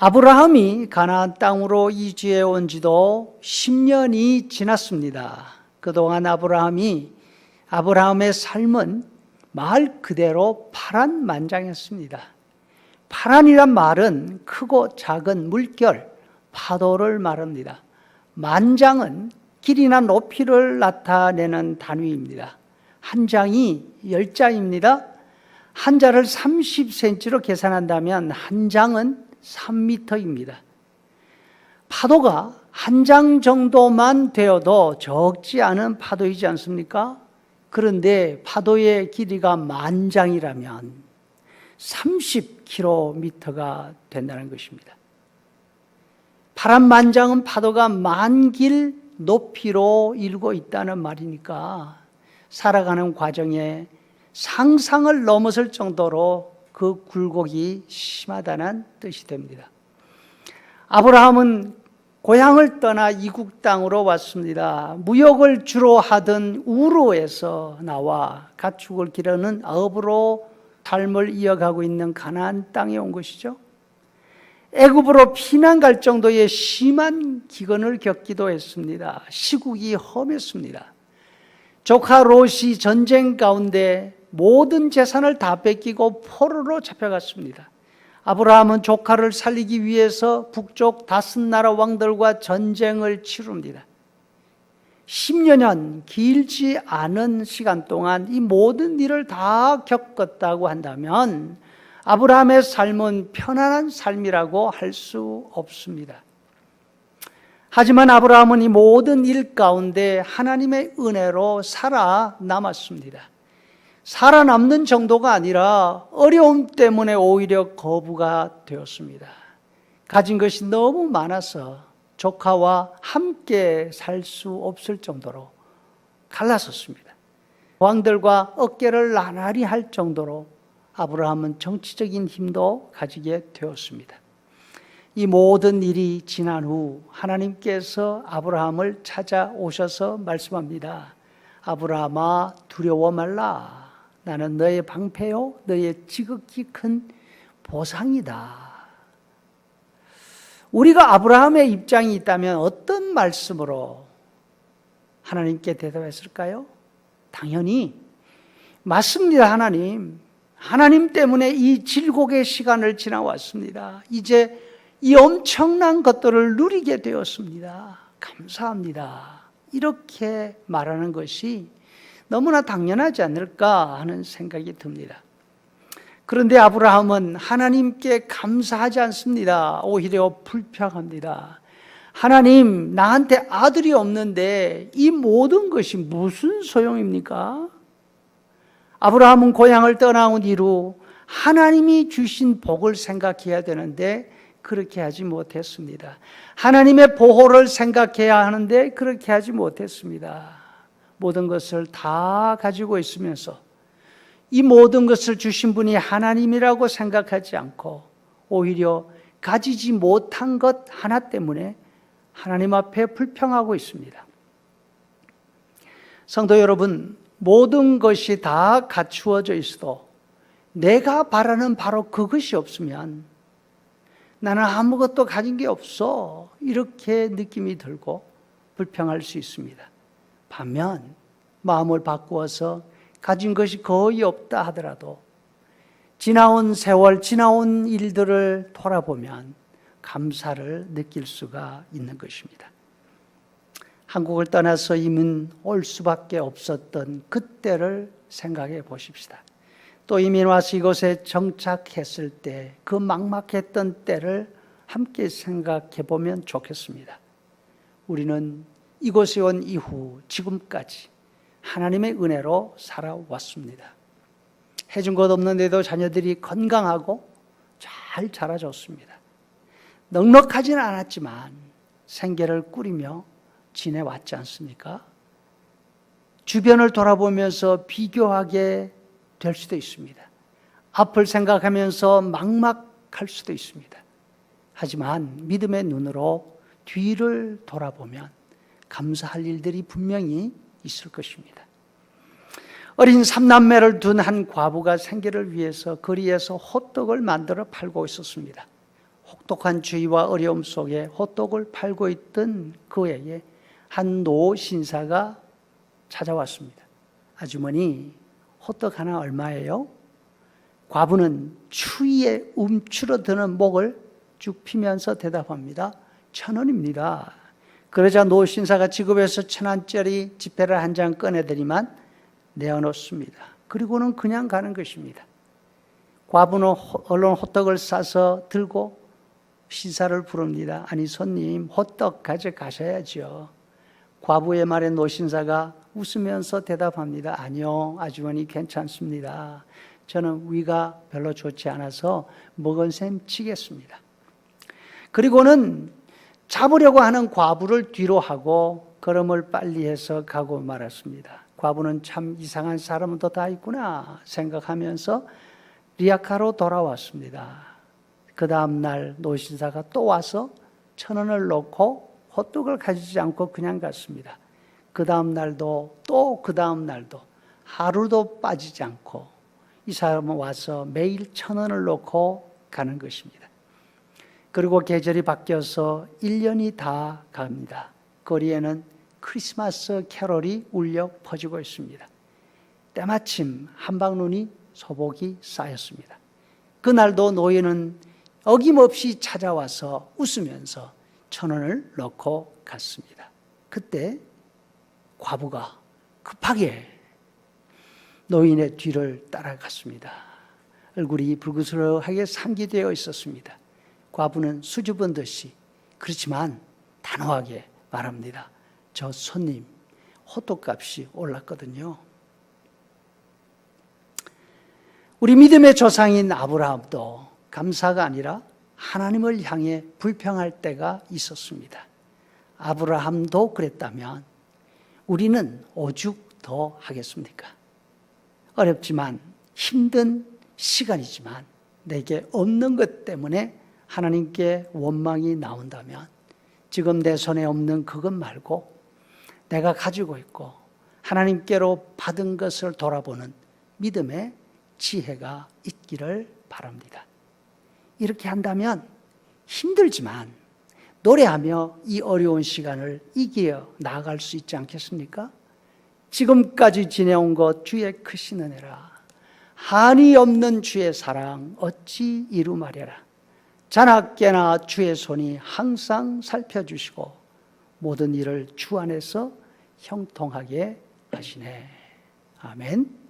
아브라함이 가나안 땅으로 이주해 온 지도 10년이 지났습니다. 그동안 아브라함이 아브라함의 삶은 말 그대로 파란만장했습니다. 파란이란 말은 크고 작은 물결, 파도를 말합니다. 만장은 길이나 높이를 나타내는 단위입니다. 한 장이 10장입니다. 한 자를 30cm로 계산한다면 한 장은 3m입니다. 파도가 한 장 정도만 되어도 적지 않은 파도이지 않습니까? 그런데 파도의 길이가 만 장이라면 30km가 된다는 것입니다. 바람 만 장은 파도가 만길 높이로 일고 있다는 말이니까 살아가는 과정에 상상을 넘어설 정도로 그 굴곡이 심하다는 뜻이 됩니다. 아브라함은 고향을 떠나 이국 땅으로 왔습니다. 무역을 주로 하던 우르에서 나와 가축을 기르는 어부로 삶을 이어가고 있는 가나안 땅에 온 것이죠. 애굽으로 피난 갈 정도의 심한 기근을 겪기도 했습니다. 시국이 험했습니다. 조카 롯이 전쟁 가운데 모든 재산을 다 뺏기고 포로로 잡혀갔습니다. 아브라함은 조카를 살리기 위해서 북쪽 다섯 나라 왕들과 전쟁을 치릅니다. 10여 년 길지 않은 시간 동안 이 모든 일을 다 겪었다고 한다면 아브라함의 삶은 편안한 삶이라고 할 수 없습니다. 하지만 아브라함은 이 모든 일 가운데 하나님의 은혜로 살아남았습니다. 살아남는 정도가 아니라 어려움 때문에 오히려 거부가 되었습니다. 가진 것이 너무 많아서 조카와 함께 살 수 없을 정도로 갈라섰습니다. 왕들과 어깨를 나란히 할 정도로 아브라함은 정치적인 힘도 가지게 되었습니다. 이 모든 일이 지난 후 하나님께서 아브라함을 찾아오셔서 말씀합니다. 아브라함아 두려워 말라. 나는 너의 방패요, 너의 지극히 큰 보상이다. 우리가 아브라함의 입장이 있다면 어떤 말씀으로 하나님께 대답했을까요? 당연히 맞습니다, 하나님. 하나님 때문에 이 질곡의 시간을 지나왔습니다. 이제 이 엄청난 것들을 누리게 되었습니다. 감사합니다. 이렇게 말하는 것이 너무나 당연하지 않을까 하는 생각이 듭니다. 그런데 아브라함은 하나님께 감사하지 않습니다. 오히려 불평합니다. 하나님, 나한테 아들이 없는데 이 모든 것이 무슨 소용입니까? 아브라함은 고향을 떠나온 이후 하나님이 주신 복을 생각해야 되는데 그렇게 하지 못했습니다. 하나님의 보호를 생각해야 하는데 그렇게 하지 못했습니다. 모든 것을 다 가지고 있으면서 이 모든 것을 주신 분이 하나님이라고 생각하지 않고 오히려 가지지 못한 것 하나 때문에 하나님 앞에 불평하고 있습니다. 성도 여러분, 모든 것이 다 갖추어져 있어도 내가 바라는 바로 그것이 없으면 나는 아무것도 가진 게 없어. 이렇게 느낌이 들고 불평할 수 있습니다. 반면 마음을 바꾸어서 가진 것이 거의 없다 하더라도 지나온 세월, 지나온 일들을 돌아보면 감사를 느낄 수가 있는 것입니다. 한국을 떠나서 이민 올 수밖에 없었던 그때를 생각해 보십시다. 또 이민 와서 이곳에 정착했을 때 그 막막했던 때를 함께 생각해 보면 좋겠습니다. 우리는 이곳에 온 이후 지금까지 하나님의 은혜로 살아왔습니다. 해준 것 없는데도 자녀들이 건강하고 잘 자라줬습니다. 넉넉하지는 않았지만 생계를 꾸리며 지내왔지 않습니까? 주변을 돌아보면서 비교하게 될 수도 있습니다. 앞을 생각하면서 막막할 수도 있습니다. 하지만 믿음의 눈으로 뒤를 돌아보면 감사할 일들이 분명히 있을 것입니다. 어린 삼남매를 둔 한 과부가 생계를 위해서 거리에서 호떡을 만들어 팔고 있었습니다. 혹독한 주의와 어려움 속에 호떡을 팔고 있던 그에게 한 노 신사가 찾아왔습니다. 아주머니, 호떡 하나 얼마예요? 과부는 추위에 움츠러드는 목을 쭉 피면서 대답합니다. 천 원입니다. 그러자 노 신사가 지급에서 천 원짜리 지폐를 한 장 꺼내더니만 내어놓습니다. 그리고는 그냥 가는 것입니다. 과부는 호- 얼른 호떡을 싸서 들고 신사를 부릅니다. 아니 손님 호떡 가져가셔야죠. 과부의 말에 노신사가 웃으면서 대답합니다. 아니요 아주머니 괜찮습니다. 저는 위가 별로 좋지 않아서 먹은 셈 치겠습니다. 그리고는 잡으려고 하는 과부를 뒤로 하고 걸음을 빨리 해서 가고 말았습니다. 과부는 참 이상한 사람은 또다 있구나 생각하면서 리아카로 돌아왔습니다. 그 다음 날 노신사가 또 와서 천 원을 놓고 호떡을 가지지 않고 그냥 갔습니다. 그 다음 날도 또 그 다음 날도 하루도 빠지지 않고 이 사람은 와서 매일 천 원을 놓고 가는 것입니다. 그리고 계절이 바뀌어서 1년이 다 갑니다. 거리에는 크리스마스 캐롤이 울려 퍼지고 있습니다. 때마침 한방눈이 소복이 쌓였습니다. 그날도 노예는 어김없이 찾아와서 웃으면서 천 원을 넣고 갔습니다. 그때 과부가 급하게 노인의 뒤를 따라갔습니다. 얼굴이 불그스러하게 상기되어 있었습니다. 과부는 수줍은 듯이 그렇지만 단호하게 말합니다. 저 손님 호떡값이 올랐거든요. 우리 믿음의 조상인 아브라함도 감사가 아니라 하나님을 향해 불평할 때가 있었습니다. 아브라함도 그랬다면 우리는 오죽 더 하겠습니까? 어렵지만 힘든 시간이지만 내게 없는 것 때문에 하나님께 원망이 나온다면 지금 내 손에 없는 그것 말고 내가 가지고 있고 하나님께로 받은 것을 돌아보는 믿음의 지혜가 있기를 바랍니다. 이렇게 한다면 힘들지만 노래하며 이 어려운 시간을 이겨 나아갈 수 있지 않겠습니까? 지금까지 지내온 것 주의 크신 은혜라. 한이 없는 주의 사랑 어찌 이루마려라. 자나깨나 주의 손이 항상 살펴주시고 모든 일을 주 안에서 형통하게 하시네. 아멘.